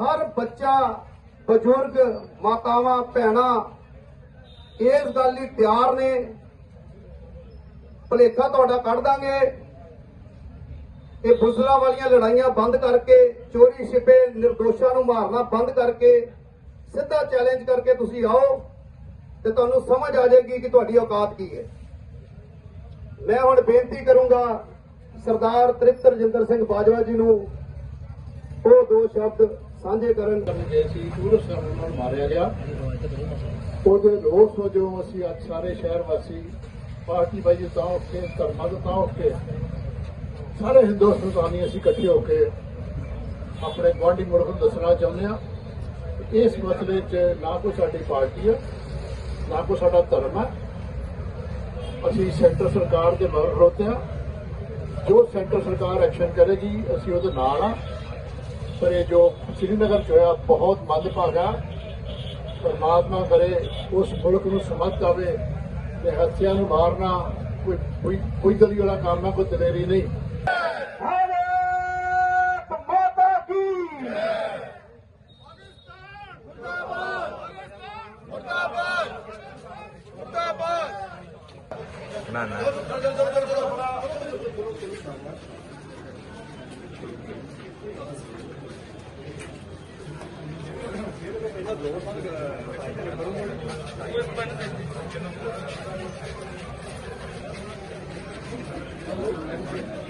ਹਰ ਬੱਚਾ, ਬਜ਼ੁਰਗ, ਮਾਤਾਵਾਂ, ਭੈਣਾਂ, ਇਸ ਗੱਲ ਲਈ ਤਿਆਰ ਨੇ। ਭਲੇਖਾ ਤੁਹਾਡਾ ਕੱਢ ਦਾਂਗੇ। ਇਹ ਬੁਜ਼ਲਾ ਵਾਲੀਆਂ ਲੜਾਈਆਂ ਬੰਦ ਕਰਕੇ, ਚੋਰੀ ਛਿਪੇ, ਨਿਰਦੋਸ਼ਾਂ ਨੂੰ ਮਾਰਨਾ ਬੰਦ ਕਰਕੇ, ਸਿੱਧਾ ਚੈਲੰਜ ਕਰਕੇ ਤੁਸੀਂ ਆਓ ਤੇ ਤੁਹਾਨੂੰ ਸਮਝ ਆ ਜਾਏਗੀ ਕਿ ਤੁਹਾਡੀ ਔਕਾਤ ਕੀ ਹੈ। ਮੈਂ ਹੁਣ ਬੇਨਤੀ ਕਰੂੰਗਾ ਸਰਦਾਰ ਤ੍ਰਿਪਤ ਰਜਿੰਦਰ ਸਿੰਘ ਬਾਜਵਾ ਜੀ ਨੂੰ, ਉਹ ਦੋ ਸ਼ਬਦ ਸਾਂਝੇ ਕਰਨ ਜੇ ਸੀ, ਟੂਰਿਸਟ ਸੈਂਟਰ ਨਾਲ ਮਾਰਿਆ ਗਿਆ। ਉਹਦੇ ਰੋਸ ਵਜੋਂ ਅਸੀਂ ਅੱਜ ਸਾਰੇ ਸ਼ਹਿਰ ਵਾਸੀ, ਪਾਰਟੀ ਬਾਈ ਤਾਂ ਉੱਠ ਕੇ ਧਰਮਾਂ ਤੋਂ ਤਾਂ ਉੱਠ ਕੇ ਸਾਰੇ ਹਿੰਦੁਸਤਾਨੀ ਅਸੀਂ ਇਕੱਠੇ ਹੋ ਕੇ ਆਪਣੇ ਗੁਆਂਢੀ ਮੁਲਕ ਨੂੰ ਦੱਸਣਾ ਚਾਹੁੰਦੇ ਆ ਇਸ ਮਸਲੇ 'ਚ ਨਾ ਕੋਈ ਸਾਡੀ ਪਾਰਟੀ ਹੈ, ਨਾ ਕੋਈ ਸਾਡਾ ਧਰਮ ਹੈ। ਅਸੀਂ ਸੈਂਟਰ ਸਰਕਾਰ ਦੇ ਮਗਰ ਖੜੋਤੇ ਆ ਜੋ ਸੈਂਟਰ ਸਰਕਾਰ ਐਕਸ਼ਨ ਕਰੇਗੀ, ਅਸੀਂ ਉਹਦੇ ਨਾਲ ਆ ਪਰ ਇਹ ਜੋ ਸ੍ਰੀਨਗਰ ਚ ਹੋਇਆ ਬਹੁਤ ਮੰਦਭਾਗਾ ਪਰਮਾਤਮਾ ਕਰੇ ਉਸ ਮੁਲਕ ਨੂੰ ਸਮਝ ਆਵੇ ਤੇ ਹੱਥਿਆਂ ਨੂੰ ਮਾਰਨਾ ਕੋਈ ਕੋਈ ਕੋਈ ਦਲੀ ਵਾਲਾ ਕੰਮ ਹੈ ਕੋਈ ਦਲੇਰੀ ਨਹੀਂ ਭਾਰਤ ਮਾਤਾ ਕੀ ਨਾ ਨਾ 嗯。好的嗯好的的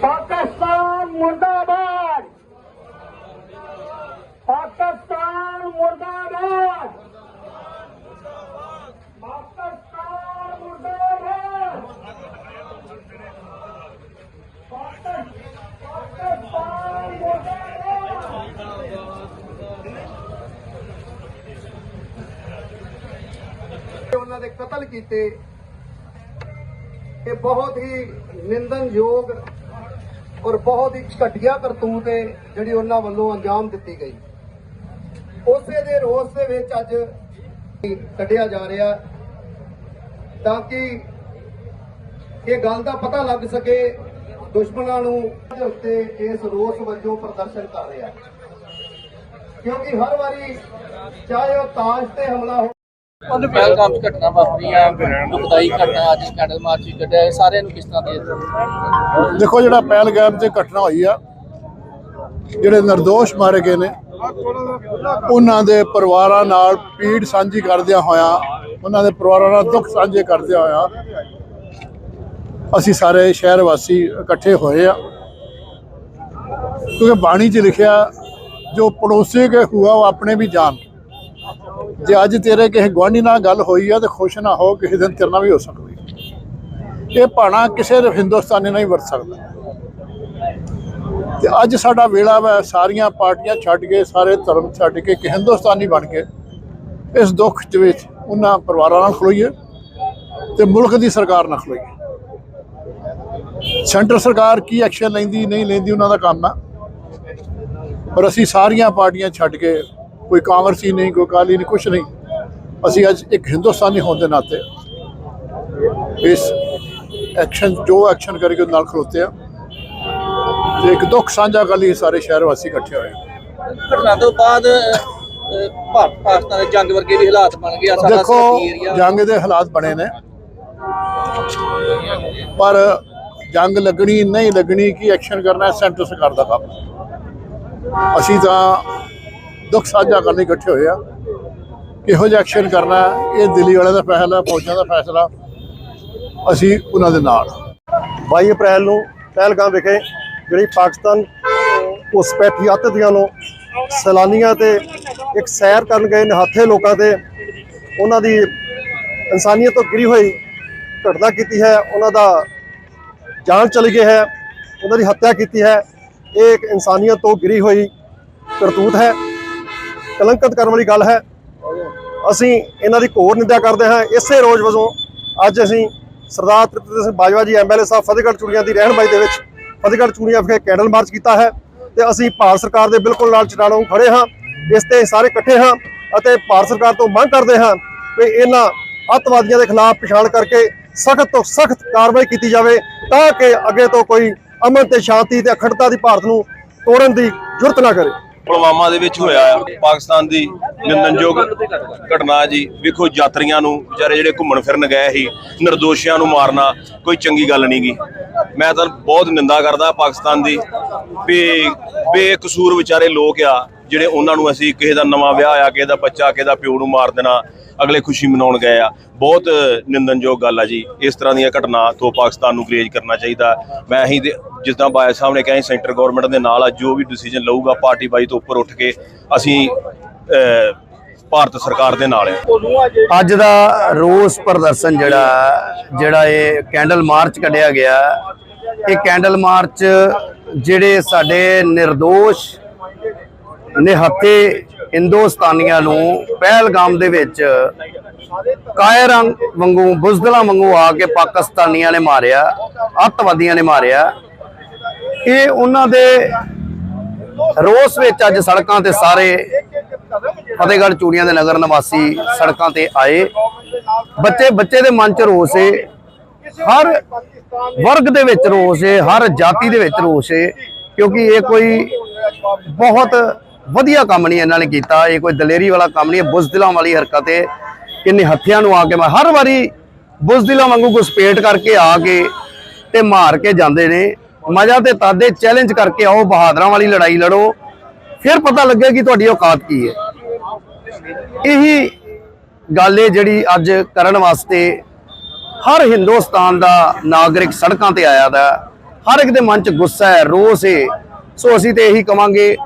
ਪਾਕਿਸਤਾਨ ਮੁਰਦਾਬਾਦ ਪਾਕਿਸਤਾਨ ਮੁਰਦਾਬਾਦ ਪਾਕਿਸਤਾਨ ਮੁਰਦਾਬਾਦ ਪਾਕਿ- ਪਾਕਿਸਤਾਨ ਮੁਰਦਾਬਾਦ ਤੇ ਉਹਨਾਂ ਦੇ ਕਤਲ ਕੀਤੇ। ਇਹ ਬਹੁਤ ਹੀ ਨਿੰਦਨਯੋਗ ਔਰ ਬਹੁਤ ਹੀ ਘਟੀਆ ਕਰਤੂਤ ਹੈ, ਜਿਹੜੀ ਉਹਨਾਂ ਵੱਲੋਂ ਅੰਜਾਮ ਦਿੱਤੀ ਗਈ। ਉਸੇ ਦੇ ਰੋਸ ਦੇ ਵਿੱਚ ਅੱਜ ਕੱਢਿਆ ਜਾ ਰਿਹਾ ਤਾਂ ਕਿ ਇਹ ਗੱਲ ਦਾ ਪਤਾ ਲੱਗ ਸਕੇ, ਦੁਸ਼ਮਣਾਂ ਨੂੰ ਦੇ ਉੱਤੇ ਇਸ ਰੋਸ ਵਜੋਂ ਪ੍ਰਦਰਸ਼ਨ ਕਰ ਰਿਹਾ ਕਿਉਂਕਿ ਹਰ ਵਾਰੀ ਚਾਹੇ ਉਹ ਤਾਸ਼ ਤੇ ਹਮਲਾ ਹੋ ਪਹਿਲਗਾਮ 'ਚ ਘਟਨਾ ਵਾਪਰੀ ਆ, ਦੁਖਦਾਈ ਘਟਨਾ, ਅੱਜ ਕੈਂਡਲ ਮਾਰਚ ਵੀ ਕੱਢਿਆ, ਇਹ ਸਾਰਿਆਂ ਨੂੰ ਕਿਸ ਤਰ੍ਹਾਂ ਦੇ ਦੇਖੋ ਜਿਹੜਾ ਪਹਿਲਗਾਮ 'ਚ ਘਟਨਾ ਹੋਈ ਆ, ਜਿਹੜੇ ਨਿਰਦੋਸ਼ ਮਾਰੇ ਗਏ ਨੇ, ਉਹਨਾਂ ਦੇ ਪਰਿਵਾਰਾਂ ਨਾਲ ਪੀੜ ਸਾਂਝੀ ਕਰਦਿਆਂ ਹੋਇਆ, ਉਹਨਾਂ ਦੇ ਪਰਿਵਾਰਾਂ ਨਾਲ ਦੁੱਖ ਸਾਂਝੇ ਕਰਦਿਆਂ ਹੋਇਆ, ਅਸੀਂ ਸਾਰੇ ਸ਼ਹਿਰ ਵਾਸੀ ਇਕੱਠੇ ਹੋਏ ਆ। ਕਿਉਂਕਿ ਬਾਣੀ 'ਚ ਲਿਖਿਆ, ਜੋ ਪੜੋਸੇ ਕੇ ਹੁਆ, ਉਹ ਆਪਣੇ ਵੀ ਜਾਣ ਜੇ ਅੱਜ ਤੇਰੇ ਕਿਸੇ ਗੁਆਂਢੀ ਨਾਲ ਗੱਲ ਹੋਈ ਆ ਤੇ ਖੁਸ਼ ਨਾ ਹੋ, ਕਿਸੇ ਦਿਨ ਤੇਰੇ ਨਾਲ ਵੀ ਹੋ ਸਕਦੀ ਇਹ ਭਾਣਾ ਕਿਸੇ ਹਿੰਦੁਸਤਾਨੀ ਨਹੀਂ ਵਰਤ ਸਕਦਾ। ਤੇ ਅੱਜ ਸਾਡਾ ਵੇਲਾ ਵਾ, ਸਾਰੀਆਂ ਪਾਰਟੀਆਂ ਛੱਡ ਕੇ, ਸਾਰੇ ਧਰਮ ਛੱਡ ਕੇ, ਇੱਕ ਹਿੰਦੁਸਤਾਨੀ ਬਣ ਕੇ, ਇਸ ਦੁੱਖ ਦੇ ਵਿੱਚ ਉਹਨਾਂ ਪਰਿਵਾਰਾਂ ਨਾਲ ਖਲੋਈਏ ਤੇ ਮੁਲਕ ਦੀ ਸਰਕਾਰ ਨਾਲ ਖਲੋਈਏ। ਸੈਂਟਰ ਸਰਕਾਰ ਕੀ ਐਕਸ਼ਨ ਲੈਂਦੀ, ਨਹੀਂ ਲੈਂਦੀ, ਉਹਨਾਂ ਦਾ ਕੰਮ ਆ। ਪਰ ਅਸੀਂ ਸਾਰੀਆਂ ਪਾਰਟੀਆਂ ਛੱਡ ਕੇ ਕੋਈ ਕਾਂਗਰਸੀ ਨਹੀਂ ਕੋਈ ਅਕਾਲੀ ਨਹੀਂ ਕੁਛ ਨਹੀਂ। ਅਸੀਂ ਅੱਜ ਇੱਕ ਹਿੰਦੁਸਤਾਨੀ ਹੋਣ ਦੇ ਨਾਤੇ ਇਸ ਐਕਸ਼ਨ ਜੋ ਐਕਸ਼ਨ ਕਰਕੇ ਨਾਲ ਖਲੋਤੇ ਆ ਤੇ ਇੱਕ ਦੁੱਖ ਸਾਂਝਾ ਕਰਨ ਲਈ ਸਾਰੇ ਸ਼ਹਿਰ ਵਾਸੀ ਇਕੱਠੇ ਹੋਏ। ਘਟਨਾ ਤੋਂ ਬਾਅਦ ਭਾਰਤ ਪਾਕਿਸਤਾਨ ਦੇ ਜੰਗ ਵਰਗੇ ਵੀ ਹਾਲਾਤ ਬਣ ਗਏ ਆ ਸਾਡਾ ਦੇਖੋ ਜੰਗ ਦੇ ਹਾਲਾਤ ਬਣੇ ਨੇ। ਪਰ ਜੰਗ ਲੱਗਣੀ ਨਹੀਂ ਲੱਗਣੀ ਕੀ ਐਕਸ਼ਨ ਕਰਨਾ ਸੈਂਟਰ ਸਰਕਾਰ ਦਾ ਕੰਮ। ਅਸੀਂ ਤਾਂ ਦੁੱਖ ਸਾਂਝਾ ਕਰਨ ਲਈ ਇਕੱਠੇ ਹੋਏ ਆ। ਕਿਹੋ ਜਿਹਾ ਐਕਸ਼ਨ ਕਰਨਾ ਇਹ ਦਿੱਲੀ ਵਾਲਿਆਂ ਦਾ ਫੈਸਲਾ, ਫੌਜਾਂ ਦਾ ਫੈਸਲਾ। ਅਸੀਂ ਉਹਨਾਂ ਦੇ ਨਾਲ 22 ਅਪ੍ਰੈਲ ਨੂੰ ਪਹਿਲਗਾਮ ਵਿਖੇ ਜਿਹੜੀ ਪਾਕਿਸਤਾਨ ਘੁਸਪੈਠੀ ਅੱਤਵਾਦੀਆਂ ਨੂੰ ਸੈਲਾਨੀਆਂ ਤੇ ਇੱਕ ਸੈਰ ਕਰਨ ਗਏ ਨਿਹੱਥੇ ਲੋਕਾਂ ਤੇ, ਉਹਨਾਂ ਦੀ ਇਨਸਾਨੀਅਤ ਤੋਂ ਗਿਰੀ ਹੋਈ ਘਟਨਾ ਕੀਤੀ ਹੈ, ਉਹਨਾਂ ਦਾ ਜਾਨ ਚਲੀ ਗਈ ਹੈ, ਉਹਨਾਂ ਦੀ ਹੱਤਿਆ ਕੀਤੀ ਹੈ। ਇਹ ਇੱਕ ਇਨਸਾਨੀਅਤ ਤੋਂ ਗਿਰੀ ਹੋਈ ਕਰਤੂਤ ਹੈ। ਕਲੰਕਿਤ ਕਰਨ ਵਾਲੀ ਗੱਲ ਹੈ। ਅਸੀਂ ਇਹਨਾਂ ਦੀ ਘੋਰ ਨਿੰਦਿਆ ਕਰਦੇ ਹਾਂ। ਇਸੇ ਰੋਜ਼ ਵਜੋਂ ਅੱਜ ਅਸੀਂ ਸਰਦਾਰ ਤ੍ਰਿਪਤ ਸਿੰਘ ਬਾਜਵਾ ਜੀ ਐਮਐਲਏ ਸਾਹਿਬ, ਫਤਿਹਗੜ੍ਹ ਚੂੜੀਆਂ ਦੀ ਰਹਿਨਮਾਈ ਦੇ ਵਿੱਚ ਫਤਿਹਗੜ੍ਹ ਚੂੜੀਆਂ ਵਿਖੇ ਕੈਂਡਲ ਮਾਰਚ ਕੀਤਾ ਹੈ ਤੇ ਅਸੀਂ ਭਾਰਤ ਸਰਕਾਰ ਦੇ ਬਿਲਕੁਲ ਨਾਲ ਚਟਾਣੋਂ ਖੜੇ ਹਾਂ। ਇਸ ਤੇ ਸਾਰੇ ਇਕੱਠੇ ਹਾਂ ਅਤੇ ਭਾਰਤ ਸਰਕਾਰ ਤੋਂ ਮੰਗ ਕਰਦੇ ਹਾਂ ਕਿ ਇਹਨਾਂ ਅੱਤਵਾਦੀਆਂ ਦੇ ਖਿਲਾਫ ਪਛਾਣ ਕਰਕੇ ਸਖਤ ਤੋਂ ਸਖਤ ਕਾਰਵਾਈ ਕੀਤੀ ਜਾਵੇ ਤਾਂ ਕਿ ਅੱਗੇ ਤੋਂ ਕੋਈ ਅਮਨ ਤੇ ਸ਼ਾਂਤੀ ਤੇ ਅਖੰਡਤਾ ਦੀ ਭਾਰਤ ਨੂੰ ਤੋੜਨ ਦੀ ਜ਼ਰੂਰਤ ਨਾ ਕਰੇ। ਪੁਲਵਾਮਾ ਦੇ ਵਿੱਚ ਹੋਇਆ ਆ। ਪਾਕਿਸਤਾਨ ਦੀ ਨਿੰਦਨਯੋਗ ਘਟਨਾ ਜੀ। ਵੇਖੋ ਯਾਤਰੀਆਂ ਨੂੰ, ਵਿਚਾਰੇ ਜਿਹੜੇ ਘੁੰਮਣ ਫਿਰਨ ਗਏ ਸੀ, ਨਿਰਦੋਸ਼ੀਆਂ ਨੂੰ ਮਾਰਨਾ ਕੋਈ ਚੰਗੀ ਗੱਲ ਨਹੀਂ ਗੀ ਮੈਂ ਤਾਂ ਬਹੁਤ ਨਿੰਦਾ ਕਰਦਾ ਪਾਕਿਸਤਾਨ ਦੀ। ਬੇ ਬੇਕਸੂਰ ਵਿਚਾਰੇ ਲੋਕ ਆ। ਜਿਹੜੇ ਉਹਨਾਂ ਨੂੰ ਅਸੀਂ ਕਿਸੇ ਦਾ ਨਵਾਂ ਵਿਆਹ ਆ ਕਿਸੇ ਦਾ ਬੱਚਾ ਕਿਸੇ ਦਾ ਪਿਓ ਨੂੰ ਮਾਰ ਦੇਣਾ ਅਗਲੇ ਖੁਸ਼ੀ ਮਨਾਉਣ ਗਏ ਆ। ਬਹੁਤ ਨਿੰਦਨਯੋਗ ਗੱਲ ਆ ਜੀ। ਇਸ ਤਰ੍ਹਾਂ ਦੀਆਂ ਘਟਨਾ ਤੋਂ ਪਾਕਿਸਤਾਨ ਨੂੰ ਗਰੇਜ ਕਰਨਾ ਚਾਹੀਦਾ। ਮੈਂ ਅਸੀਂ ਜਿੱਦਾਂ ਬਾਇਆ ਸਾਹਿਬ ਨੇ ਕਿਹਾ ਸੀ, ਸੈਂਟਰ ਗਵਰਨਮੈਂਟ ਦੇ ਨਾਲ ਆ ਜੋ ਵੀ ਡਿਸੀਜਨ ਲਊਗਾ ਪਾਰਟੀ ਬਾਈ ਤੋਂ ਉੱਪਰ ਉੱਠ ਕੇ ਅਸੀਂ ਭਾਰਤ ਸਰਕਾਰ ਦੇ ਨਾਲ ਆ। ਅੱਜ ਦਾ ਰੋਸ ਪ੍ਰਦਰਸ਼ਨ ਜਿਹੜਾ ਜਿਹੜਾ ਇਹ ਕੈਂਡਲ ਮਾਰਚ ਕੱਢਿਆ ਗਿਆ ਇਹ ਕੈਂਡਲ ਮਾਰਚ ਜਿਹੜੇ ਸਾਡੇ નિર્ਦੋਸ਼ ਨਿਹੱਥੇ ਹਿੰਦੁਸਤਾਨੀਆਂ ਨੂੰ ਪਹਿਲਗਾਮ ਦੇ ਵਿੱਚ ਕਾਇਰਾਂ ਵਾਂਗੂ, ਬੁਜ਼ਦਲਾਂ ਵਾਂਗੂ ਆ ਕੇ ਪਾਕਿਸਤਾਨੀਆਂ ਨੇ ਮਾਰਿਆ, ਅੱਤਵਾਦੀਆਂ ਨੇ ਮਾਰਿਆ। ਇਹ ਉਹਨਾਂ ਦੇ ਰੋਸ ਵਿੱਚ ਅੱਜ ਸੜਕਾਂ ਤੇ ਸਾਰੇ ਫਤਿਹਗੜ੍ਹ ਚੂੜੀਆਂ ਦੇ ਨਗਰ ਨਿਵਾਸੀ ਸੜਕਾਂ ਤੇ ਆਏ। ਬੱਚੇ ਬੱਚੇ ਦੇ ਮਨ 'ਚ ਰੋਸ ਏ। ਹਰ ਵਰਗ ਦੇ ਵਿੱਚ ਰੋਸ ਏ, ਹਰ ਜਾਤੀ ਦੇ ਵਿੱਚ ਰੋਸ ਏ, ਕਿਉਂਕਿ ਇਹ ਕੋਈ ਬਹੁਤ ਵਧੀਆ ਕੰਮ ਨਹੀਂ ਇਹਨਾਂ ਨੇ ਕੀਤਾ, ਇਹ ਕੋਈ ਦਲੇਰੀ ਵਾਲਾ ਕੰਮ ਨਹੀਂ ਹੈ ਬੁਜ਼ਦਿਲਾਂ ਵਾਲੀ ਹਰਕਤ ਏ ਕਿੰਨੇ ਹੱਥਿਆਂ ਨੂੰ ਆ ਕੇ ਮੈਂ ਹਰ ਵਾਰੀ ਬੁਜ਼ਦਿਲਾਂ ਵਾਂਗੂ ਘੁਸਪੇਟ ਕਰਕੇ ਆ ਕੇ ਤੇ ਮਾਰ ਕੇ ਜਾਂਦੇ ਨੇ। ਮਜ਼ਾ ਤੇ ਤਾਦੇ ਚੈਲੰਜ ਕਰਕੇ ਆਓ, ਬਹਾਦਰਾਂ ਵਾਲੀ ਲੜਾਈ ਲੜੋ। ਫਿਰ ਪਤਾ ਲੱਗੇਗੀ ਤੁਹਾਡੀ ਔਕਾਤ ਕੀ ਹੈ। ਇਹੀ ਗੱਲ ਹੈ ਜਿਹੜੀ ਅੱਜ ਕਰਨ ਵਾਸਤੇ ਹਰ ਹਿੰਦੁਸਤਾਨ ਦਾ ਨਾਗਰਿਕ ਸੜਕਾਂ ਤੇ ਆਇਆ ਦਾ। ਹਰ ਇੱਕ ਦੇ ਮਨ 'ਚ ਗੁੱਸਾ ਹੈ, ਰੋਸ ਹੈ। ਸੋ ਅਸੀਂ ਤੇ ਇਹੀ ਕਵਾਂਗੇ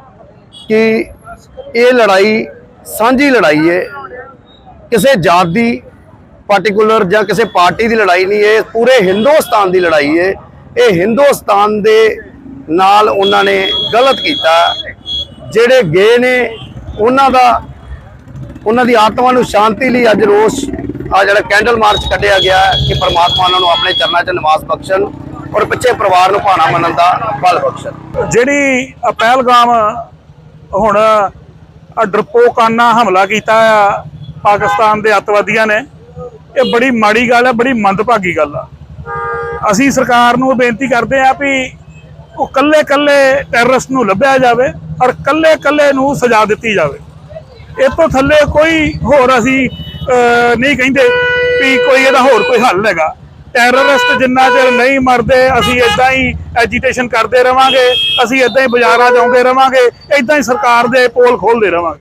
ਕਿ ਇਹ ਲੜਾਈ ਸਾਂਝੀ ਲੜਾਈ ਹੈ ਕਿਸੇ ਜਾਤ ਦੀ ਪਾਰਟਿਕੂਲਰ ਜਾਂ ਕਿਸੇ ਪਾਰਟੀ ਦੀ ਲੜਾਈ ਨਹੀਂ ਹੈ ਪੂਰੇ ਹਿੰਦੁਸਤਾਨ ਦੀ ਲੜਾਈ ਹੈ ਇਹ ਹਿੰਦੁਸਤਾਨ ਦੇ ਨਾਲ ਉਹਨਾਂ ਨੇ ਗਲਤ ਕੀਤਾ। ਜਿਹੜੇ ਗਏ ਨੇ, ਉਹਨਾਂ ਦਾ, ਉਹਨਾਂ ਦੀ ਆਤਮਾ ਨੂੰ ਸ਼ਾਂਤੀ ਲਈ ਅੱਜ ਰੋਸ, ਆ ਜਿਹੜਾ ਕੈਂਡਲ ਮਾਰਚ ਕੱਢਿਆ ਗਿਆ ਕਿ ਪ੍ਰਮਾਤਮਾ ਉਹਨਾਂ ਨੂੰ ਆਪਣੇ ਚਰਨਾਂ 'ਚ ਨਿਵਾਸ ਬਖਸ਼ਣ ਔਰ ਪਿੱਛੇ ਪਰਿਵਾਰ ਨੂੰ ਭਾਣਾ ਮੰਨਣ ਦਾ ਬਲ ਬਖਸ਼ਣ। ਜਿਹੜੀ ਪਹਿਲਗਾਮ ਹੁਣ ਡਰਪੋਕਾਨਾ ਹਮਲਾ ਕੀਤਾ ਆ, ਪਾਕਿਸਤਾਨ ਦੇ ਅੱਤਵਾਦੀਆਂ ਨੇ। ਇਹ ਬੜੀ ਮਾੜੀ ਗੱਲ ਹੈ ਬੜੀ ਮੰਦਭਾਗੀ ਗੱਲ ਆ। ਅਸੀਂ ਸਰਕਾਰ ਨੂੰ ਬੇਨਤੀ ਕਰਦੇ ਆ ਵੀ ਉਹ ਕੱਲੇ ਕੱਲੇ ਟੈਰਰਿਸਟ ਨੂੰ ਲੱਭਿਆ ਜਾਵੇ ਔਰ ਕੱਲੇ ਕੱਲੇ ਨੂੰ ਸਜ਼ਾ ਦਿੱਤੀ ਜਾਵੇ। ਇਹ ਤੋਂ ਥੱਲੇ ਕੋਈ ਹੋਰ ਅਸੀਂ ਨਹੀਂ ਕਹਿੰਦੇ ਵੀ ਕੋਈ ਇਹਦਾ ਹੋਰ ਕੋਈ ਹੱਲ ਹੈਗਾ। ਟੈਰਰਿਸਟ ਜਿੰਨਾ ਚਿਰ ਨਹੀਂ ਮਰਦੇ, ਅਸੀਂ ਇਦਾਂ ਹੀ ਐਜੀਟੇਸ਼ਨ ਕਰਦੇ ਰਵਾਂਗੇ, ਅਸੀਂ ਇਦਾਂ ਹੀ ਬਾਜ਼ਾਰਾਂ 'ਚ ਆਉਂਦੇ ਰਵਾਂਗੇ ਇਦਾਂ ਹੀ ਸਰਕਾਰ ਦੇ ਪੋਲ ਖੋਲਦੇ ਰਵਾਂਗੇ।